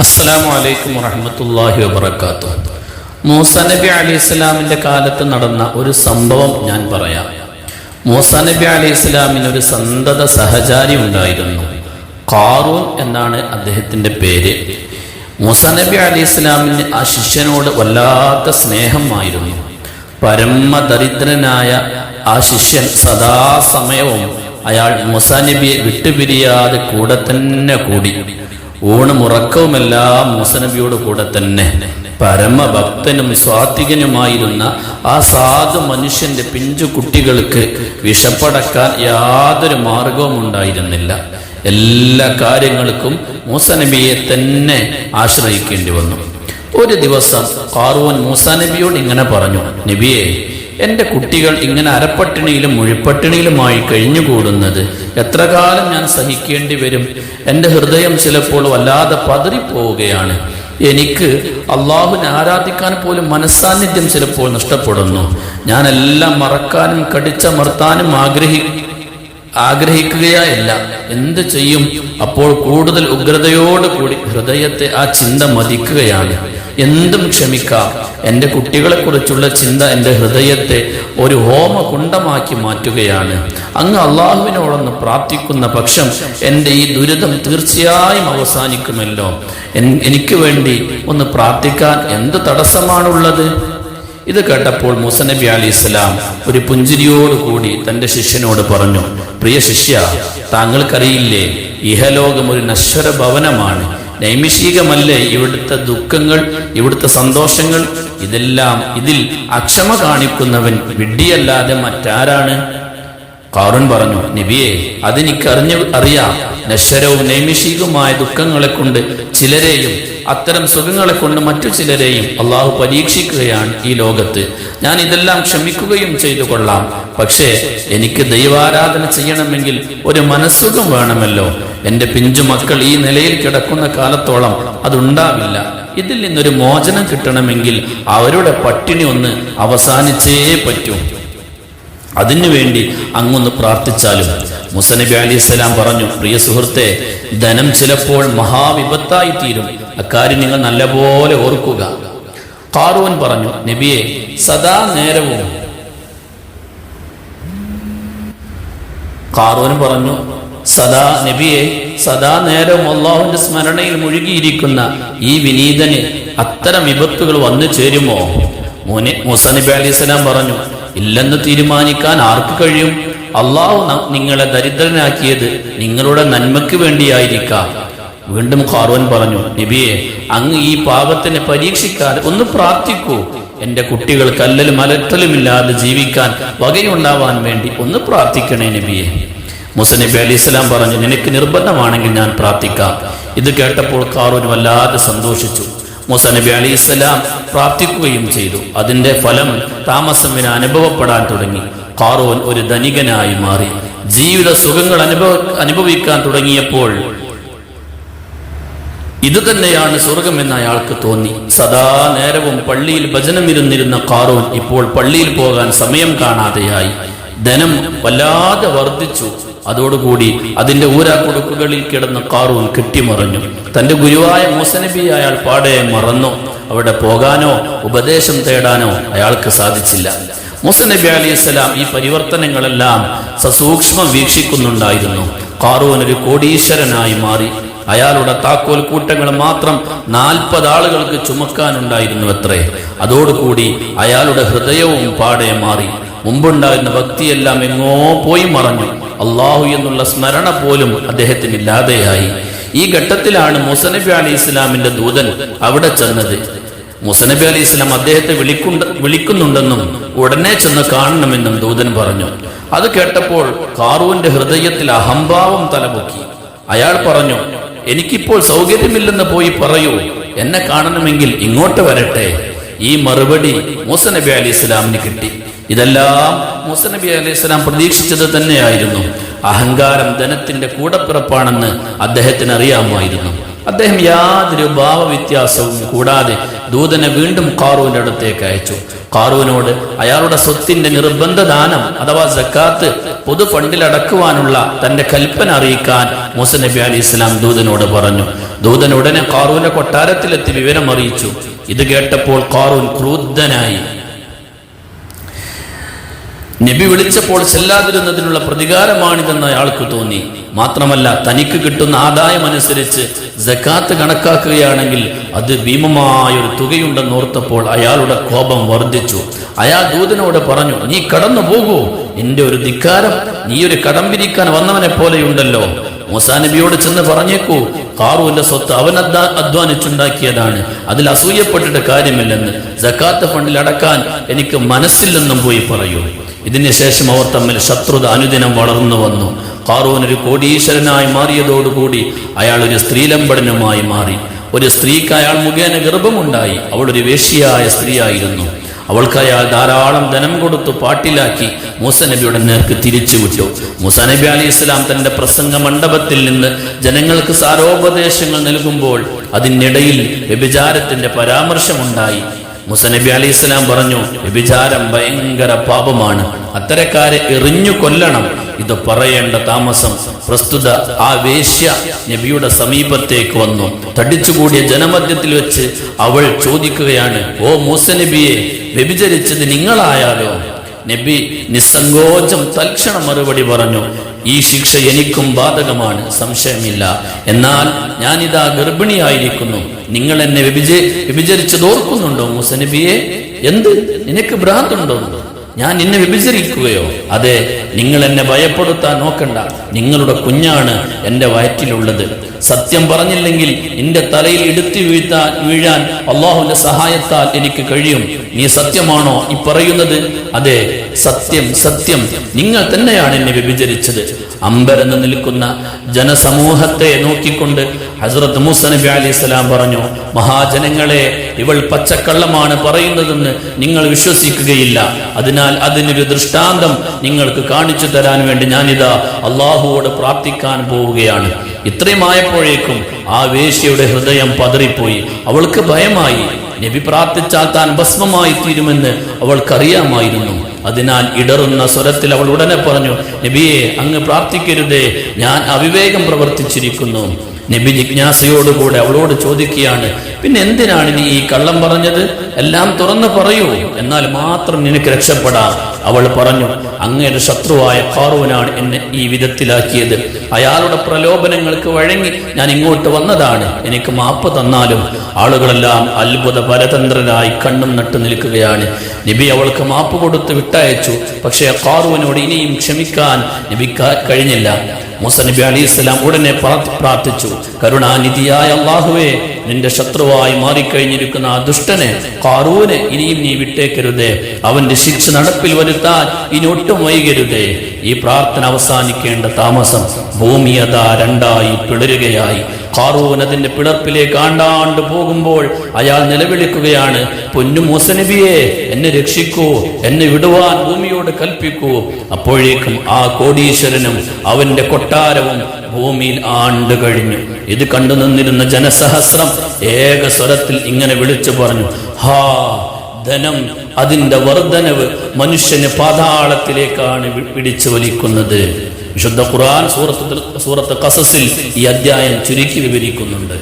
അസ്സലാമു അലൈക്കും വറഹ്മത്തുള്ളാഹി വബറകാതുഹു. മൂസ നബി അലൈഹി ഇസ്ലാമിന്റെ കാലത്ത് നടന്ന ഒരു സംഭവം ഞാൻ പറയാം. മൂസ നബി അലൈഹി ഇസ്ലാമിന് ഒരു സന്തത സഹചാരി ഉണ്ടായിരുന്നു. കാറൂൻ എന്നാണ് അദ്ദേഹത്തിന്റെ പേര്. മൂസ നബി അലൈഹി ഇസ്ലാമിന് ആ ശിഷ്യനോട് വല്ലാത്ത സ്നേഹമായിരുന്നു. പരമദരിദ്രനായ ആ ശിഷ്യൻ സദാസമയവും അയാൾ മൂസ നബിയെ വിട്ടുപിരിയാതെ കൂടെ തന്നെ കൂടി. ഊണും ഉറക്കവുമെല്ലാം മൂസനബിയോട് കൂടെ തന്നെ. പരമഭക്തനും സ്വാത്വികനുമായിരുന്ന ആ സാധു മനുഷ്യന്റെ പിഞ്ചു കുട്ടികൾക്ക് വിഷപ്പടക്കാൻ യാതൊരു മാർഗവും ഉണ്ടായിരുന്നില്ല. എല്ലാ കാര്യങ്ങൾക്കും മൂസനബിയെ തന്നെ ആശ്രയിക്കേണ്ടി വന്നു. ഒരു ദിവസം കാറുവൻ മൂസ നബിയോട് ഇങ്ങനെ പറഞ്ഞു നബിയെ എന്റെ കുട്ടികൾ ഇങ്ങനെ അരപ്പട്ടിണിയിലും മുഴിപ്പട്ടിണിയിലുമായി കഴിഞ്ഞുകൂടുന്നത് എത്ര കാലം ഞാൻ സഹിക്കേണ്ടി വരും? എന്റെ ഹൃദയം ചിലപ്പോൾ വല്ലാതെ പതറിപ്പോവുകയാണ്. എനിക്ക് അള്ളാഹുവിനെ ആരാധിക്കാൻ പോലും മനസ്സാന്നിധ്യം ചിലപ്പോൾ നഷ്ടപ്പെടുന്നു. ഞാനെല്ലാം മറക്കാനും കടിച്ചമർത്താനും ആഗ്രഹി ആഗ്രഹിക്കുകയല്ല എന്ത് ചെയ്യും? അപ്പോൾ കൂടുതൽ ഉഗ്രതയോടുകൂടി ഹൃദയത്തെ ആ ചിന്ത മതിക്കുകയാണ്. എന്തും ക്ഷമിക്കാം. എന്റെ കുട്ടികളെക്കുറിച്ചുള്ള ചിന്ത എന്റെ ഹൃദയത്തെ ഒരു ഹോമ കുണ്ടമാക്കി മാറ്റുകയാണ്. അങ്ങ് അള്ളാഹുവിനോടൊന്ന് പ്രാർത്ഥിക്കുന്ന പക്ഷം എന്റെ ഈ ദുരിതം തീർച്ചയായും അവസാനിക്കുമല്ലോ. എനിക്ക് വേണ്ടി ഒന്ന് പ്രാർത്ഥിക്കാൻ എന്ത് തടസ്സമാണുള്ളത്? ഇത് കേട്ടപ്പോൾ മുസനബി അലി ഇസ്ലാം ഒരു പുഞ്ചിരിയോടുകൂടി തന്റെ ശിഷ്യനോട് പറഞ്ഞു പ്രിയ ശിഷ്യ താങ്കൾക്കറിയില്ലേ ഇഹലോകം ഒരു നശ്വര ഭവനമാണ്. നൈമിഷികമല്ലേ? ഇവിടുത്തെ ദുഃഖങ്ങൾ ഇവിടുത്തെ സന്തോഷങ്ങൾ ഇതെല്ലാം ഇതിൽ അക്ഷമ കാണിക്കുന്നവൻ വിഡ്ഢിയല്ലാതെ മറ്റാരാണ്? കാറുൻ പറഞ്ഞു നബിയെ അതെനിക്ക് അറിഞ്ഞ അറിയാം. നശ്വരവും നൈമിഷികവുമായ ദുഃഖങ്ങളെ കൊണ്ട് ചിലരെയും അത്തരം സുഖങ്ങളെ കൊണ്ട് മറ്റു ചിലരെയും അള്ളാഹു പരീക്ഷിക്കുകയാണ് ഈ ലോകത്ത്. ഞാൻ ഇതെല്ലാം ക്ഷമിക്കുകയും ചെയ്തു കൊള്ളാം. പക്ഷേ എനിക്ക് ദൈവാരാധന ചെയ്യണമെങ്കിൽ ഒരു മനസ്സുഖം വേണമല്ലോ. എന്റെ പിഞ്ചു മക്കൾ ഈ നിലയിൽ കിടക്കുന്ന കാലത്തോളം അതുണ്ടാവില്ല. ഇതിൽ നിന്നൊരു മോചനം കിട്ടണമെങ്കിൽ അവരുടെ പട്ടിണി ഒന്ന് അവസാനിച്ചേ പറ്റൂ. അതിനുവേണ്ടി അങ്ങൊന്ന് പ്രാർത്ഥിച്ചാലും. മുസനബി അലി സ്വലാം പറഞ്ഞു പ്രിയ സുഹൃത്തെ ധനം ചിലപ്പോൾ മഹാവിപത്തായി തീരും. അക്കാര്യം നിങ്ങൾ നല്ലപോലെ ഓർക്കുക. കാറുവൻ പറഞ്ഞു നബിയെ സദാ നേരവും. കാറുവൻ പറഞ്ഞു സദാ നബിയെ സദാ നേരവും അള്ളാഹുവിന്റെ സ്മരണയിൽ മുഴുകിയിരിക്കുന്ന ഈ വിനീതന് അത്തരം വിപത്തുകൾ വന്നു ചേരുമോ? മോനെ മുസനബി അലി ഇസ്ലാം പറഞ്ഞു ഇല്ലെന്ന് തീരുമാനിക്കാൻ ആർക്ക് കഴിയും? അള്ളാഹു നിങ്ങളെ ദരിദ്രനാക്കിയത് നിങ്ങളുടെ നന്മയ്ക്ക് വേണ്ടിയായിരിക്കാം. വീണ്ടും ഖാറൂൻ പറഞ്ഞു നബിയെ അങ്ങ് ഈ പാപത്തിനെ പരീക്ഷിക്കാതെ ഒന്ന് പ്രാർത്ഥിക്കൂ. എന്റെ കുട്ടികൾ കല്ലലും അലറ്റലുമില്ലാതെ ജീവിക്കാൻ വകയുണ്ടാവാൻ വേണ്ടി ഒന്ന് പ്രാർത്ഥിക്കണേ നബിയെ. മുസനബി അലി ഇസ്ലാം പറഞ്ഞു നിനക്ക് നിർബന്ധമാണെങ്കിൽ ഞാൻ പ്രാർത്ഥിക്കാം. ഇത് കേട്ടപ്പോൾ കാറൂൻ വല്ലാതെ സന്തോഷിച്ചു. മുസനബി അലി ഇസ്ലാം പ്രാർത്ഥിക്കുകയും ചെയ്തു. അതിന്റെ ഫലം താമസം വിന അനുഭവപ്പെടാൻ തുടങ്ങി. കാറൂൻ ഒരു ധനികനായി മാറി. ജീവിത സുഖങ്ങൾ അനുഭവ അനുഭവിക്കാൻ തുടങ്ങിയപ്പോൾ ഇത് തന്നെയാണ് സ്വർഗമെന്ന് അയാൾക്ക് തോന്നി. സദാ നേരവും പള്ളിയിൽ ഭജനമിരുന്നിരുന്ന കാറൂൺ ഇപ്പോൾ പള്ളിയിൽ പോകാൻ സമയം കാണാതെയായി. ധനം വല്ലാതെ വർദ്ധിച്ചു. അതോടുകൂടി അതിന്റെ ഊരാക്കുടുക്കുകളിൽ കിടന്ന കാറൂൺ കെട്ടിമറഞ്ഞു. തന്റെ ഗുരുവായ മൂസനബി അയാൾ പാടെ മറന്നു. അവിടെ പോകാനോ ഉപദേശം തേടാനോ അയാൾക്ക് സാധിച്ചില്ല. മുസനബി അലി സ്വലാം ഈ പരിവർത്തനങ്ങളെല്ലാം സസൂക്ഷ്മം വീക്ഷിക്കുന്നുണ്ടായിരുന്നു. കാറൂൻ ഒരു കോടീശ്വരനായി മാറി. അയാളുടെ താക്കോൽ കൂട്ടങ്ങൾ മാത്രം നാൽപ്പത് ആളുകൾക്ക് ചുമക്കാനുണ്ടായിരുന്നു അത്രേ അതോടുകൂടി അയാളുടെ ഹൃദയവും പാടെ മാറി. മുമ്പുണ്ടായിരുന്ന ഭക്തിയെല്ലാം എങ്ങോ പോയി മറഞ്ഞു. അള്ളാഹു എന്നുള്ള സ്മരണ പോലും അദ്ദേഹത്തിന് ഇല്ലാതെയായി. ഈ ഘട്ടത്തിലാണ് മുസനബി അലി ഇസ്ലാമിന്റെ ദൂതൻ അവിടെ ചെന്നത്. മുസനബി അലി ഇസ്ലാം അദ്ദേഹത്തെ വിളിക്കുണ്ട് വിളിക്കുന്നുണ്ടെന്നും ഉടനെ ചെന്ന് കാണണമെന്നും ദൂതൻ പറഞ്ഞു. അത് കേട്ടപ്പോൾ കാറുവിന്റെ ഹൃദയത്തിൽ അഹംഭാവം തലപൊക്കി. അയാൾ പറഞ്ഞു എനിക്കിപ്പോൾ സൗകര്യമില്ലെന്ന് പോയി പറയൂ. എന്നെ കാണണമെങ്കിൽ ഇങ്ങോട്ട് വരട്ടെ. ഈ മറുപടി മൂസനബി അലി ഇസ്ലാമിന് കിട്ടി. ഇതെല്ലാം മൂസനബി അലി ഇസ്ലാം പ്രതീക്ഷിച്ചത് തന്നെയായിരുന്നു. അഹങ്കാരം ധനത്തിന്റെ കൂടപ്പിറപ്പാണെന്ന് അദ്ദേഹത്തിന് അറിയാമായിരുന്നു. അദ്ദേഹം യാതൊരു ഭാവവ്യത്യാസവും കൂടാതെ ദൂതനെ വീണ്ടും കാറുവിന്റെ അടുത്തേക്ക് അയച്ചു. കാറുവിനോട് അയാളുടെ സ്വത്തിന്റെ നിർബന്ധ ദാനം അഥവാ സക്കാത്ത് പൊതു ഫണ്ടിൽ അടക്കുവാനുള്ള തന്റെ കൽപ്പന അറിയിക്കാൻ മൂസ നബി അലി ഇസ്ലാം ദൂതനോട് പറഞ്ഞു. ദൂതൻ ഉടനെ കാറുവിന്റെ കൊട്ടാരത്തിലെത്തി വിവരം അറിയിച്ചു. ഇത് കേട്ടപ്പോൾ കാറൂൻ ക്രൂദ്ധനായി. നബി വിളിച്ചപ്പോൾ ചെല്ലാതിരുന്നതിനുള്ള പ്രതികാരമാണിതെന്ന് അയാൾക്ക് തോന്നി. മാത്രമല്ല തനിക്ക് കിട്ടുന്ന ആദായം അനുസരിച്ച് ജക്കാത്ത് കണക്കാക്കുകയാണെങ്കിൽ അത് ഭീമമായൊരു തുകയുണ്ടെന്ന് ഓർത്തപ്പോൾ അയാളുടെ കോപം വർദ്ധിച്ചു. അയാൾ ദൂതനോട് പറഞ്ഞു നീ കടന്നു പോകൂ. നിന്റെ ഒരു ധിക്കാരം നീ ഒരു കടം പിരിക്കാൻ വന്നവനെ പോലെയുണ്ടല്ലോ. മൂസാ നബിയോട് ചെന്ന് പറഞ്ഞേക്കൂ കാറൂന്റെ സ്വത്ത് അവൻ അധ്വാ- അധ്വാനിച്ചുണ്ടാക്കിയതാണ്. അതിൽ അസൂയപ്പെട്ടിട്ട് കാര്യമില്ലെന്ന്. ജക്കാത്ത് ഫണ്ടിൽ അടക്കാൻ എനിക്ക് മനസ്സില്ലെന്നും പോയി പറയൂ. ഇതിനുശേഷം അവർ തമ്മിൽ ശത്രുത അനുദിനം വളർന്നു വന്നു. കാറൂൻ ഒരു കോടീശ്വരനായി മാറിയതോടുകൂടി അയാൾ ഒരു സ്ത്രീലമ്പടനുമായി മാറി. ഒരു സ്ത്രീക്ക് അയാൾ മുഖേന ഗർഭമുണ്ടായി. അവൾ ഒരു വേശ്യയായ സ്ത്രീയായിരുന്നു. അവൾക്ക് അയാൾ ധാരാളം ധനം കൊടുത്തു പാട്ടിലാക്കി മൂസ നബിയുടെ നേർക്ക് തിരിച്ചു വിട്ടു മൂസ നബി അലി ഇസ്ലാം തന്റെ പ്രസംഗ മണ്ഡപത്തിൽ നിന്ന് ജനങ്ങൾക്ക് സാരോപദേശങ്ങൾ നൽകുമ്പോൾ അതിനിടയിൽ വ്യഭിചാരത്തിന്റെ പരാമർശമുണ്ടായി. മുസനബി അലി ഇസ്ലാം പറഞ്ഞു വ്യഭിചാരം ഭയങ്കര പാപമാണ്. അത്തരക്കാരെ എറിഞ്ഞു കൊല്ലണം. ഇത് പറയേണ്ട താമസം പ്രസ്തുത ആ വേശ്യ നബിയുടെ സമീപത്തേക്ക് വന്നു. തടിച്ചുകൂടിയ ജനമധ്യത്തിൽ വെച്ച് അവൾ ചോദിക്കുകയാണ് ഓ മൂസ നബിയെ വ്യഭിചരിച്ചത് നിങ്ങളായാലോ? നബി നിസ്സങ്കോചം തൽക്ഷണ മറുപടി പറഞ്ഞു ഈ ശിക്ഷ എനിക്കും ബാധകമാണ് സംശയമില്ല. എന്നാൽ ഞാനിതാ ഗർഭിണിയായിരിക്കുന്നു. നിങ്ങൾ എന്നെ വ്യഭിച വ്യഭിചരിച്ചത് ഓർക്കുന്നുണ്ടോ മൂസനബിയെ എന്ത്? നിനക്ക് ഭ്രാന്തുണ്ടോ? ഞാൻ നിന്നെ വിഭജിച്ചിരിക്കുകയോ? അതെ നിങ്ങൾ എന്നെ ഭയപ്പെടുത്താൻ നോക്കണ്ട. നിങ്ങളുടെ കുഞ്ഞാണ് എന്റെ വയറ്റിലുള്ളത്. സത്യം പറഞ്ഞില്ലെങ്കിൽ നിന്റെ തലയിൽ എടുത്തു വീഴ്ത്താൻ വീഴാൻ അള്ളാഹുവിന്റെ സഹായത്താൽ എനിക്ക് കഴിയും. നീ സത്യമാണോ ഈ പറയുന്നത്? അതെ സത്യം സത്യം. നിങ്ങൾ തന്നെയാണ് എന്നെ വ്യഭിചരിച്ചത്. അമ്പരന്ന് നിൽക്കുന്ന ജനസമൂഹത്തെ നോക്കിക്കൊണ്ട് ഹസ്രത്ത് മൂസ നബി അലി സ്വലാം പറഞ്ഞു മഹാജനങ്ങളെ ഇവൾ പച്ചക്കള്ളമാണ് പറയുന്നതെന്ന് നിങ്ങൾ വിശ്വസിക്കുകയില്ല. അതിനാൽ അതിനൊരു ദൃഷ്ടാന്തം നിങ്ങൾക്ക് കാണിച്ചു തരാൻ വേണ്ടി ഞാനിതാ അള്ളാഹുവോട് പ്രാർത്ഥിക്കാൻ പോവുകയാണ്. ഇത്രയുമായപ്പോഴേക്കും ആ വേശ്യയുടെ ഹൃദയം പതറിപ്പോയി. അവൾക്ക് ഭയമായി. നബി പ്രാർത്ഥിച്ചാൽ താൻ ഭസ്മമായി തീരുമെന്ന് അവൾക്കറിയാമായിരുന്നു. അതിനാൽ ഇടറുന്ന സ്വരത്തിൽ അവൾ ഉടനെ പറഞ്ഞു നബിയെ അങ്ങ് പ്രാർത്ഥിക്കരുതേ ഞാൻ അവിവേകം പ്രവർത്തിച്ചിരിക്കുന്നു. നബി ജിജ്ഞാസയോടുകൂടെ അവളോട് ചോദിക്കുകയാണ് പിന്നെ എന്തിനാണ് നീ ഈ കള്ളം പറഞ്ഞത്? എല്ലാം തുറന്നു പറയൂ എന്നാൽ മാത്രം നിനക്ക് രക്ഷപ്പെടാം. അവൾ പറഞ്ഞു അങ്ങയുടെ ശത്രുവായ കാറൂനാണ് എന്നെ ഈ വിധത്തിലാക്കിയത്. അയാളുടെ പ്രലോഭനങ്ങൾക്ക് വഴങ്ങി ഞാൻ ഇങ്ങോട്ട് വന്നതാണ്. എനിക്ക് മാപ്പ് തന്നാലും ആളുകളെല്ലാം അത്ഭുത പരതന്ത്രനായി കണ്ണും നട്ടു നിൽക്കുകയാണ്. നബി അവൾക്ക് മാപ്പ് കൊടുത്ത് വിട്ടയച്ചു. പക്ഷേ കാറൂവിനോട് ഇനിയും ക്ഷമിക്കാൻ നബിക്ക് കഴിഞ്ഞില്ല. മൂസ നബി അലി ഇസ്ലാം ഉടനെ പ്രാർത്ഥിച്ചു. കരുണാനിധിയായ അള്ളാഹുവേ നിന്റെ ശത്രുവായി മാറിക്കഴിഞ്ഞിരിക്കുന്ന ആ ദുഷ്ടനെ കാറൂനെ ഇനിയും നീ വിട്ടേക്കരുതേ. അവന്റെ ശിക്ഷ നടപ്പിൽ വരുത്താൻ ഇനി ഒട്ടും വൈകരുതേ. ഈ പ്രാർത്ഥന അവസാനിക്കേണ്ട താമസം ഭൂമി അതാ രണ്ടായി പിളരുകയായി. കാറൂൻ അതിന്റെ പിളർപ്പിലേക്ക് ആണ്ടാണ്ട് പോകുമ്പോൾ അയാൾ നിലവിളിക്കുകയാണ് പൊന്നു മൂസനബിയെ എന്നെ രക്ഷിക്കൂ എന്നെ വിടുവാൻ ഭൂമിയോട് കൽപ്പിക്കൂ. അപ്പോഴേക്കും ആ കോടീശ്വരനും അവന്റെ കൊട്ടാരവും ഭൂമിയിൽ ആണ്ട് കഴിഞ്ഞു. ഇത് കണ്ടു നിന്നിരുന്ന ജനസഹസ്രം ഏക സ്വരത്തിൽ ഇങ്ങനെ വിളിച്ചു പറഞ്ഞു ഹാ ധനം അതിന്റെ വർധനവ് മനുഷ്യന് പാതാളത്തിലേക്കാണ് പിടിച്ചു വലിക്കുന്നത് വിശുദ്ധ ഖുർആൻ സൂറത്ത് സൂറത്ത് കസസിൽ ഈ അധ്യായം ചുരുക്കി വിവരിക്കുന്നുണ്ട്.